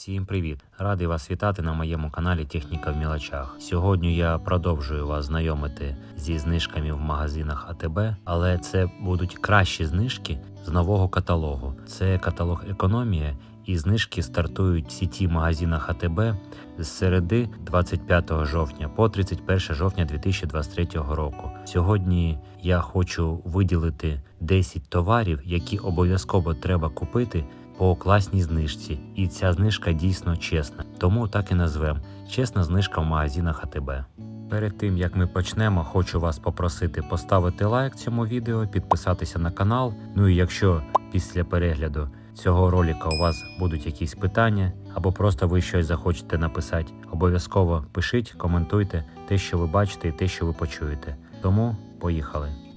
Всім привіт! Радий вас вітати на моєму каналі Техніка в мілочах. Сьогодні я продовжую вас знайомити зі знижками в магазинах АТБ, але це будуть кращі знижки з нового каталогу. Це каталог економія, і знижки стартують в сіті магазинах АТБ з середи 25 жовтня по 31 жовтня 2023 року. Сьогодні я хочу виділити 10 товарів, які обов'язково треба купити по класній знижці, і ця знижка дійсно чесна. Тому так і назвемо чесна знижка в магазинах АТБ. Перед тим як ми почнемо, хочу вас попросити поставити лайк цьому відео, підписатися на канал. Ну і якщо після перегляду цього ролика у вас будуть якісь питання, або просто ви щось захочете написати, обов'язково пишіть, коментуйте те, що ви бачите, і те, що ви почуєте. Тому поїхали.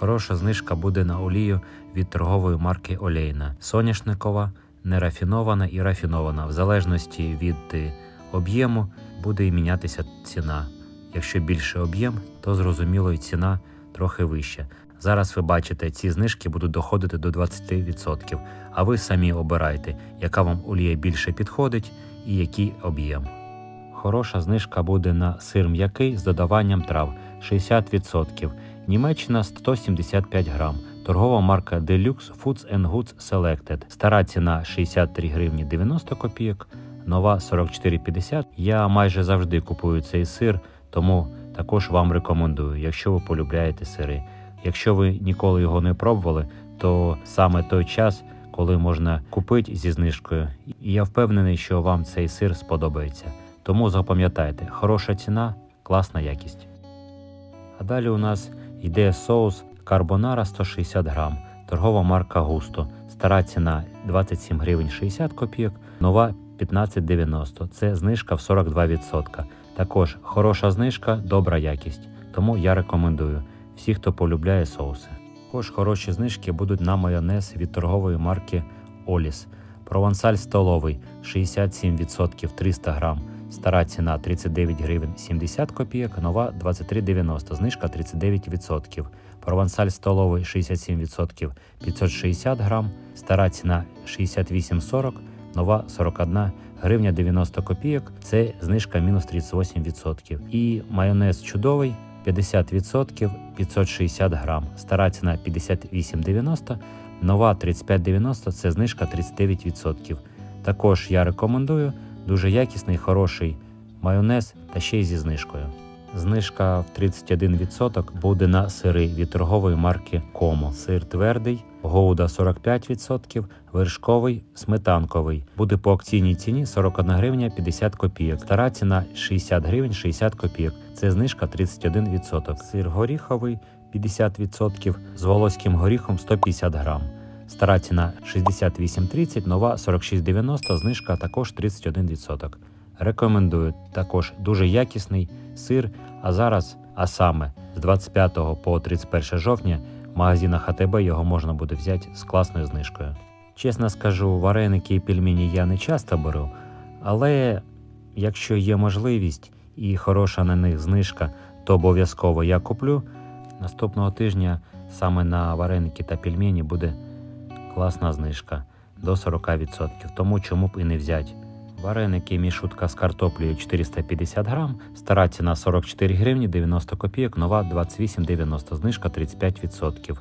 Хороша знижка буде на олію від торгової марки Олейна. Соняшникова, нерафінована і рафінована. В залежності від е, об'єму буде і мінятися ціна. Якщо більше об'єм, то зрозуміло і ціна трохи вища. Зараз ви бачите, ці знижки будуть доходити до 20%, а ви самі обирайте, яка вам олія більше підходить і який об'єм. Хороша знижка буде на сир м'який з додаванням трав 60%. Німеччина 175 грам. Торгова марка Deluxe Foods and Goods Selected. Стара ціна 63 гривні 90 копійок, нова 44,50. Я майже завжди купую цей сир, тому також вам рекомендую, якщо ви полюбляєте сири. Якщо ви ніколи його не пробували, то саме той час, коли можна купити зі знижкою. І я впевнений, що вам цей сир сподобається. Тому запам'ятайте, хороша ціна, класна якість. А далі у нас йде соус карбонара 160 грам, торгова марка Густо. Стара ціна 27 гривень 60 копійок, нова 15,90. Це знижка в 42%. Також хороша знижка, добра якість. Тому я рекомендую всі, хто полюбляє соуси. Також хороші знижки будуть на майонез від торгової марки Оліс. Провансаль столовий 67% 300 грам. Стара ціна 39 гривень 70 копійок, нова 23,90, знижка 39%. Провансаль столовий 67% 560 грам, стара ціна 68,40, нова 41 гривня 90 копійок, це знижка мінус 38%. І майонез чудовий 50% 560 грам, стара ціна 58,90, нова 35,90, це знижка 39%. Також я рекомендую дуже якісний, хороший майонез та ще й зі знижкою. Знижка в 31% буде на сири від торгової марки Комо. Сир твердий, гоуда 45%, вершковий, сметанковий. Буде по акційній ціні 41 гривня 50 копійок. Стара ціна 60 гривень 60 копійок. Це знижка 31%. Сир горіховий 50% з волоським горіхом 150 грам. Стара ціна 68,30, нова 46,90, знижка також 31%. Рекомендую також дуже якісний сир. А зараз, а саме з 25 по 31 жовтня в магазинах АТБ його можна буде взяти з класною знижкою. Чесно скажу, вареники і пельмені я не часто беру, але якщо є можливість і хороша на них знижка, то обов'язково я куплю. Наступного тижня саме на вареники та пельмені буде класна знижка до 40%. Тому чому б і не взяти. Вареники мішутка з картоплею 450 грам, стара ціна 44 гривні 90 копійок, нова 28,90, знижка 35%.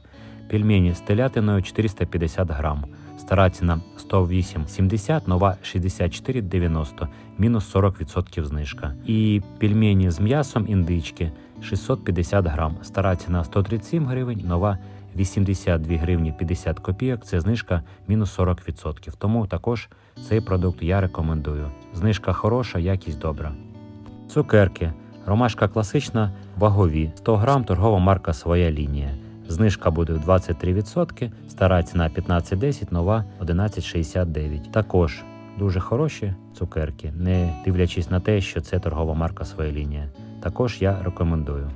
Пельмені з телятиною 450 грам, стара ціна 108,70, нова 64,90, мінус 40% знижка. І пельмені з м'ясом індички 650 грам, стара ціна 137 гривень, нова 82 гривні 50 копійок. Це знижка мінус 40%. Тому також цей продукт я рекомендую. Знижка хороша, якість добра. Цукерки. Ромашка класична, вагові. 100 грам, торгова марка своя лінія. Знижка буде в 23%, стара ціна 15,10, нова 11,69. Також дуже хороші цукерки, не дивлячись на те, що це торгова марка своя лінія. Також я рекомендую.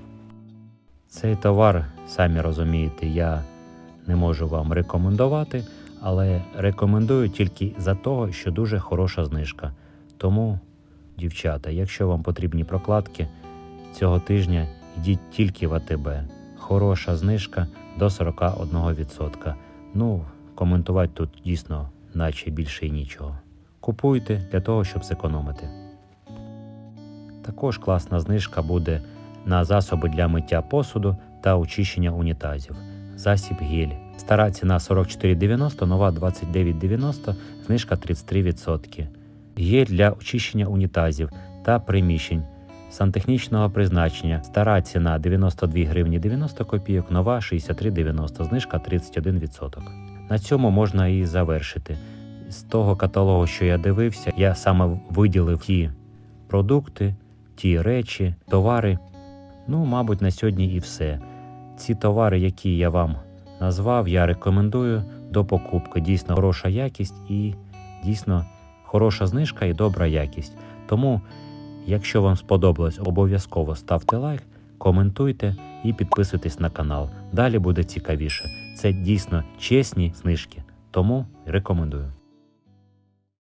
Цей товар, самі розумієте, я не можу вам рекомендувати, але рекомендую тільки за того, що дуже хороша знижка. Тому, дівчата, якщо вам потрібні прокладки цього тижня, йдіть тільки в АТБ. Хороша знижка до 41%. Ну, коментувати тут дійсно, наче більше й нічого. Купуйте для того, щоб зекономити. Також класна знижка буде на засоби для миття посуду та очищення унітазів. Засіб гель. Стара ціна 44,90, нова 29,90, знижка 33%. Гель для очищення унітазів та приміщень сантехнічного призначення. Стара ціна 92 гривні 90 копійок, нова 63,90, знижка 31%. На цьому можна і завершити. З того каталогу, що я дивився, я саме виділив ті продукти, ті речі, товари. Ну, мабуть, на сьогодні і все. Ці товари, які я вам назвав, я рекомендую до покупки. Дійсно хороша якість і дійсно хороша знижка і добра якість. Тому, якщо вам сподобалось, обов'язково ставте лайк, коментуйте і підписуйтесь на канал. Далі буде цікавіше. Це дійсно чесні знижки, тому рекомендую.